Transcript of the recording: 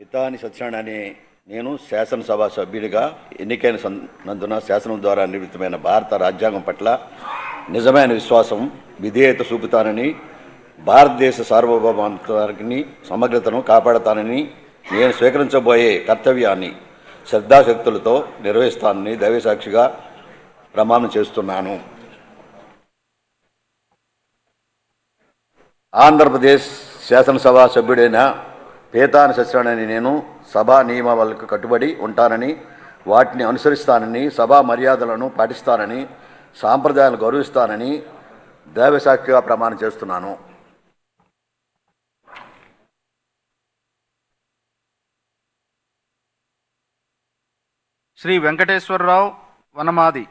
ఇతాని సత్యనారాయణ అనే నేను శాసనసభ సభ్యుడిగా ఎన్నికైన నందున శాసనం ద్వారా నిర్మితమైన భారత రాజ్యాంగం పట్ల నిజమైన విశ్వాసం విధేయత చూపుతానని భారతదేశ సార్వభౌమానికి సమగ్రతను కాపాడతానని నేను స్వీకరించబోయే కర్తవ్యాన్ని శ్రద్ధాశక్తులతో నిర్వహిస్తానని దైవసాక్షిగా ప్రమాణం చేస్తున్నాను. ఆంధ్రప్రదేశ్ శాసనసభ సభ్యుడైన పేతాని సత్యనారాయణ నేను సభా నియమావళికి కట్టుబడి ఉంటానని వాటిని అనుసరిస్తానని సభా మర్యాదలను పాటిస్తానని సాంప్రదాయాలను గౌరవిస్తానని దైవసాక్షిగా ప్రమాణం చేస్తున్నాను. శ్రీ వెంకటేశ్వరరావు వనమాది.